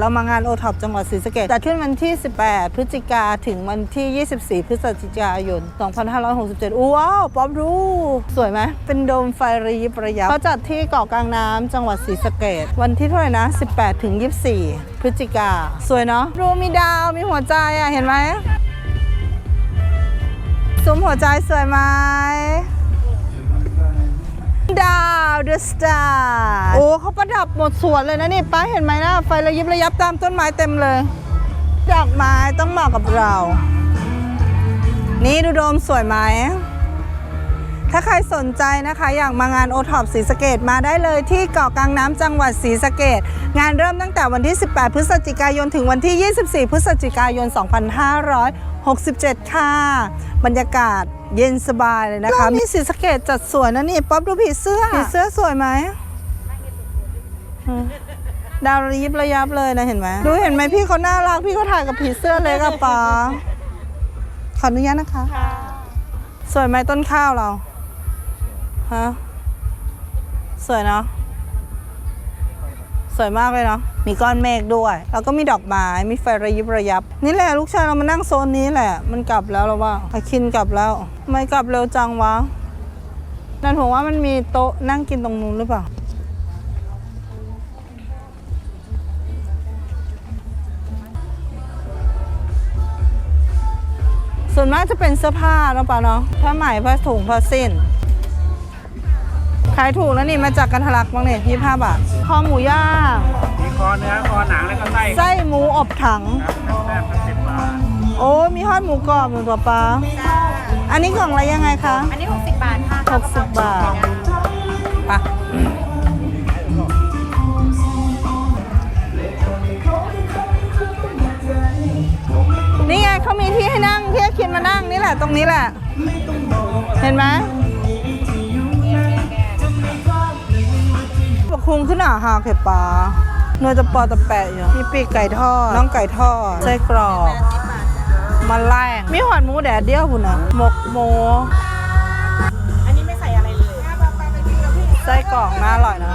เรามางานโอท็อปจังหวัดศรีสะเกษจัดขึ้นวันที่ 18 พฤศจิกาถึงวันที่ 24 พฤศจิกายน 2567อู้ว้าวป๊อบรู้สวยไหม เป็นโดมไฟระยิบระยับเขาจัดที่เกาะกลางน้ำจังหวัดศรีสะเกษวันที่เท่าไหร่นะ 18 ถึง 24 พฤศจิกา สวยเนาะดูมีดาวมีหัวใจอะ เห็นไหมซุ้มหัวใจสวยไหม สตาร์โอ้เขาประดับหมดสวนเลยนะนี่ป้าเห็นไหมนะ ไฟระยิบระยับตามต้นไม้เต็มเลย ดอกไม้ต้องเหมาะกับเรา นี่ดูโดมสวยไหม ถ้าใครสนใจนะคะอยากมางานโอท็อปศรีสะเกดมาได้เลยที่เกาะกลางน้ำจังหวัดศรีสะเกดงานเริ่มตั้งแต่วันที่ 18 พฤศจิกายนถึงวันที่ 24 พฤศจิกายน 2567 ค่ะ บรรยากาศเย็นสบายเลยนะคะนี่ศรีสะเกดจัดสวยนะนี่ป๊อปดูผีเสื้อผีเสื้อสวยไหมอืมดาวระยิบระยับเลยนะเห็นไหมดูเห็นไหมพี่เขาน่ารักพี่เขาถ่ายกับผีเสื้อเล็กอะป๋าขออนุญาตนะคะ สวยไหมต้นข้าวเรา ฮะ สวยเนาะ สวยมากเลยเนาะ มีก้อนเมฆด้วย แล้วก็มีดอกไม้ มีไฟระยิบระยับ นี่แหละลูกชายเรามานั่งโซนนี้แหละ มันกลับแล้วเราว่าอาคินกลับแล้วทำไม่กลับเร็วจังวะ นั่นผมว่ามันมีโต๊ะนั่งกินตรงนู้นหรือเปล่าส่วนมากจะเป็นเสื้อผ้าเนาะปะเนาะผ้าไหมผ้าถุงผ้าสิ้น ขายถูกแล้วนี่มาจากกันทะลักบ้างเนี่ยยี่ห้าบาทคอหมูย่างมีคอเนื้อคอหนังแล้วก็ไส้ครับไส้หมูอบถังแซ่บๆสิบบาทโอ้มีทอดหมูกรอบหมูตัวปลาอันนี้กล่องอะไรยังไงคะอันนี้60บาทค่ะ60บาทไปะนี่ไงเขามีที่ให้นั่งที่ให้คินมานั่งนี่แหละตรงนี้แหละ เห็นไหม คุงขึ้นหนาหาเข็ปลาเนื้อจะปอตะแปะอยู่มีปีกไก่ทอดน้องไก่ทอดไส้กรอกมันแรงมีหอดหมูแดดเดียวคุณนะหมกหมูอันนี้ไม่ใส่อะไรเลยไส้กรอกน่าอร่อยนะ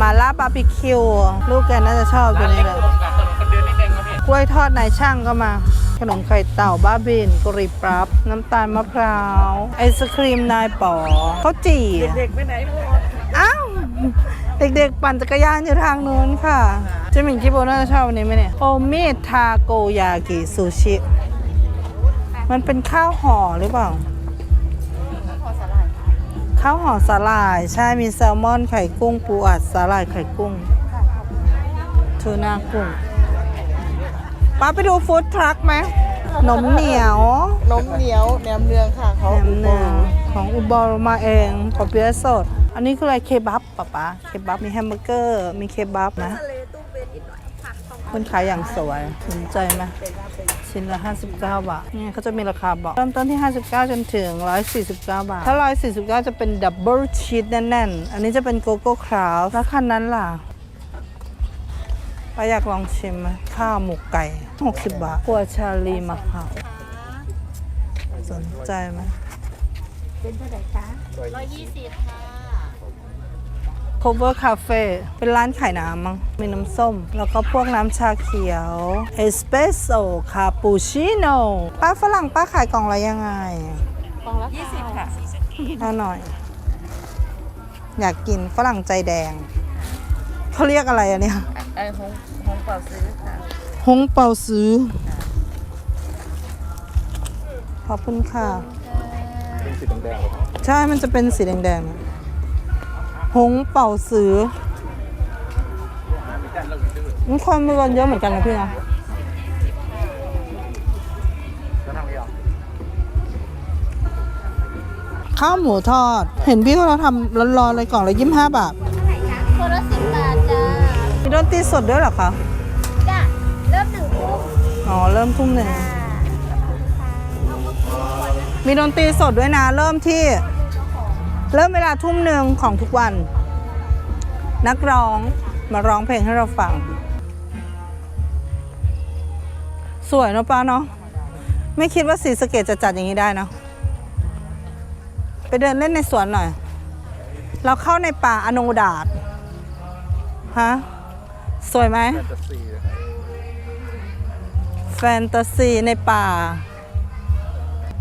มาล่าบาร์บีคิว ลูกแกน่าจะชอบตัวนี้เลยกล้วยทอดนายช่างก็มาขนมไข่เต่าบ้าบินกรีบปรับ น้ำตาลมะพร้าว ไอศครีมนายป๋อข้าวจี่เด็กไปไหนมด อ้าว เด็กๆ ปั่นจักรยานอยู่ทางนู้นค่ะ เจมิงคิโบน่าจะชอบอันนี้ไหมเนี่ย โอมิทาโกยากิซูชิ มันเป็นข้าวห่อหรือเปล่า ข้าวห่อสาหร่าย ใช่ มีแซลมอนไข่กุ้ง ปูอัดสาหร่ายไข่กุ้งทูน่ากุ้งป้าไปดูฟู้ดทรัคไหม นมเหนียวนมเหนียวแหนมเนืองค่ะแหนมเนืองของอุบลมาเองปอเปี๊ยะสด อันนี้คืออะไรเคบับป๊าป๊าเคบับมีแฮมเบอร์เกอร์มีเคบับนะคนขายอย่างสวยสนใจไหมชิ้นละ 59 บาทนี่เขาจะมีราคาบอก เริ่มต้นที่ 59 จนถึง 149 บาท ถ้า 149 จะเป็นดับเบิลชีสแน่นๆ อันนี้จะเป็นโกโก้คราวแล้วคันนั้นล่ะ ป้าอยากลองชิมไหมข้าวหมกไก่ 60 บาทกัวชาลีมะพร้าวสนใจไหม120ค่ะ Cover Cafe เป็นร้านขายน้ำมั้งมีน้ำส้ม แล้วก็พวกน้ำชาเขียวเอสเปรสโซ่คาปูชิโน่ป้าฝรั่งป้าขายกล่องละยังไง กล่องละ20ค่ะเอาหน่อย อยากกินฝรั่งใจแดง เขาเรียกอะไรอะเนี่ย ไอ้หงห งเป่าซื้อค่ะฮงเปาซื้อ ขอบคุณค่ะสีแดงๆใช่ มันจะเป็นสีแดงๆหงเป่าซื้อมันคนมีกันเยอะเหมือนกันนะพี่นะจะทำไงอะข้าวหมูทอด เห็นพี่เขาทำร้อนๆเลยกล่องละยี่สิบห้าบาท คนละสิบบาทจ้า มีดนตรีสดด้วยเหรอคะ อ๋อ เริ่มทุ่มหนึ่ง มีดนตรีสดด้วยนะ เริ่มที่ เริ่มเวลาทุ่มหนึ่งของทุกวัน นักร้องมาร้องเพลงให้เราฟัง สวยเนอะป้าเนาะไม่คิดว่าสีสะเกตจะจัดอย่างนี้ได้เนาะไปเดินเล่นในสวนหน่อย เราเข้าในป่าอโนดาตฮะ สวยไหม แฟนตาซีในป่า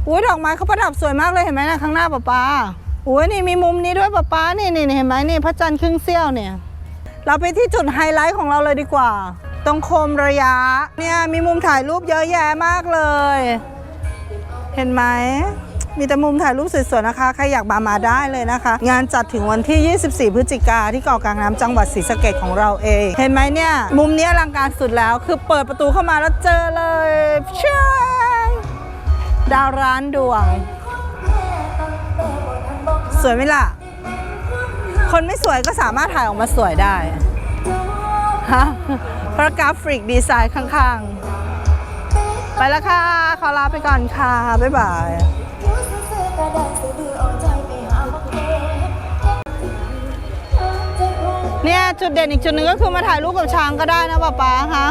อุ้ยดอกไม้เขาประดับสวยมากเลยเห็นไหมนะข้างหน้าป้าป๊าอุ้ยนี่มีมุมนี้ด้วยป้าป๊านี่นี่เห็นไหมนี่พระจันทร์ครึ่งเสี้ยวเนี่ย เราไปที่จุดไฮไลท์ของเราเลยดีกว่า ตรงโคมระยะเนี่ยมีมุมถ่ายรูปเยอะแยะมากเลย เห็นไหม มีแต่มุมถ่ายรูปสวยๆนะคะ ใครอยากมามาได้เลยนะคะ งานจัดถึงวันที่ 24 พฤศจิกาที่เกาะกลางน้ำจังหวัดศรีสะเกดของเราเอง เห็นไหมเนี่ย มุมนี้อลังการสุดแล้ว คือเปิดประตูเข้ามาแล้วเจอเลยเช่งดาวร้านดวง สวยไหมล่ะ คนไม่สวยก็สามารถถ่ายออกมาสวยได้ฮะเพราะกราฟิกดีไซน์ข้างๆ ไปแล้วค่ะ ขอลาไปก่อนค่ะ บ๊ายบาย เนี่ยจุดเด่นอีกจุดหนึ่งก็คือมาถ่ายรูปกับช้างก็ได้นะป๊าป๊าคะ